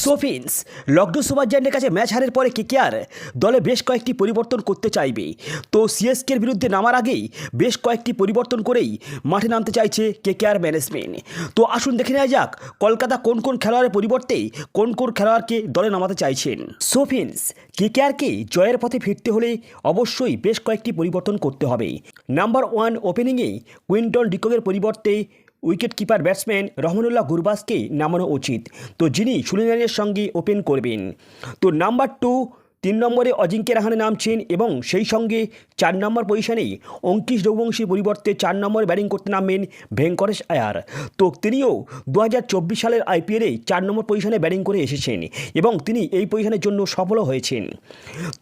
সোফিন্স লকডো সুপারজায়ান্টের কাছে ম্যাচ হারের পরে কেকেআর দলে বেশ কয়েকটি পরিবর্তন করতে চাইবে। তো সিএসকের বিরুদ্ধে নামার আগেই বেশ কয়েকটি পরিবর্তন করেই মাঠে নামতে চাইছে কেকেআর ম্যানেজমেন্ট তো আসুন দেখে নেওয়া যাক কলকাতা কোন কোন খেলোয়াড়ের পরিবর্তে কোন কোন খেলোয়াড়কে দলে নামাতে চাইছেন। সোফিন্স কেকেআরকে জয়ের পথে ফিরতে হলে অবশ্যই বেশ কয়েকটি পরিবর্তন করতে হবে। নাম্বার ওয়ান ওপেনিংয়ে কুইন্টন ডিককের পরিবর্তে উইকেট কিপার ব্যাটসম্যান রহমানুল্লাহ গুরবাসকে নামানো উচিত। তো যিনি সুনীল সঙ্গে ওপেন করবেন, তো নাম্বার টু তিন নম্বরে অজিঙ্ক্য রাহানে নামছেন এবং সেই সঙ্গে চার নম্বর পজিশনে অঙ্কিশ রঘুবংশীর পরিবর্তে চার নম্বরে ব্যাটিং করতে নামবেন ভেঙ্কটেশ আয়ার। তো তিনিও দু হাজার চব্বিশ সালের আইপিএলে চার নম্বর পজিশনে ব্যাটিং করে এসেছেন এবং তিনি এই পজিশনের জন্য সফলও হয়েছেন।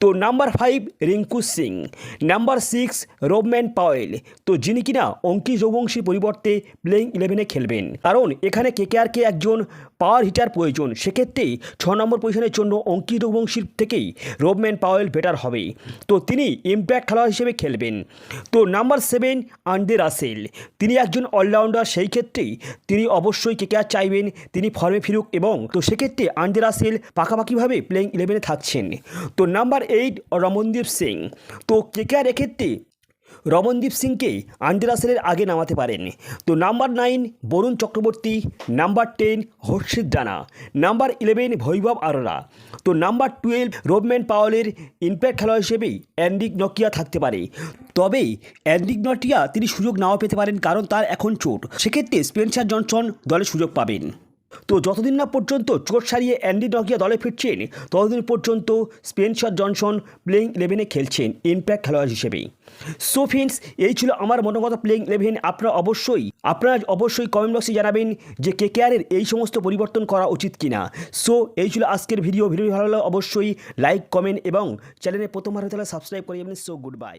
তো number five Rinku Singh, number six Rovman Powell, তো যিনি কিনা অঙ্কিশ রঘুবংশীর পরিবর্তে প্লেইং ইলেভেনে খেলবেন। কারণ এখানে কেকেআরকে একজন পাওয়ার হিটার প্রয়োজন সেক্ষেত্রে ছ নম্বর পজিশনের জন্য অঙ্কিত রঘুবংশীর থেকেই রোবম্যান পাওয়েল বেটার হবে তো তিনি ইম্প্যাক্ট খেলোয়াড় হিসেবে খেলবেন। তো নাম্বার সেভেন আন্ডে রাসেল। তিনি একজন অলরাউন্ডার, সেই ক্ষেত্রেই তিনি অবশ্যই কেকেআর চাইবেন, তিনি ফর্মে ফিরুক এবং তো সেক্ষেত্রে আন্ডে রাসেল পাকাপাকিভাবে প্লেয়িং ইলেভেনে থাকছেন। তো নাম্বার এইট রমনদীপ সিং। তো কেকেআর এক্ষেত্রে রমনদীপ সিংকে আন্ডে রাসেলের আগে নামাতে পারেন। তো number nine Varun Chakravarthy, number ten Harshit Rana number eleven Vaibhav Arora, তো নাম্বার টুয়েলভ রোবম্যান পাওয়ালের ইম্প্যাক্ট খেলোয়াড় হিসেবেই অ্যান্ডিক নকিয়া থাকতে পারে। তবে অ্যান্ডিক নটিয়া তিনি সুযোগ নাও পেতে পারেন কারণ তার এখন চোট। সেক্ষেত্রে স্পেন্সার জনসন দলে সুযোগ পাবেন। তো যতদিন না পর্যন্ত চোট সারিয়ে অ্যান্ডি নকিয়া দলে ফিরছেন, ততদিন পর্যন্ত স্পেন্সার জনসন প্লেইং ইলেভেনে খেলছেন ইম্প্যাক্ট খেলোয়াড় হিসেবেই। সো ফ্রেন্ডস এই ছিল আমার মনোগত প্লেইং ইলেভেন আপনারা অবশ্যই আপনারা অবশ্যই কমেন্ট বক্সে জানাবেন যে কে কেয়ারের এই সমস্ত পরিবর্তন করা উচিত কিনা। সো এই ছিল আজকের ভিডিও ভিডিও ভালো লাগলে অবশ্যই লাইক কমেন্ট এবং চ্যানেলে প্রথমবার হতে সাবস্ক্রাইব করে যাবেন। So good bye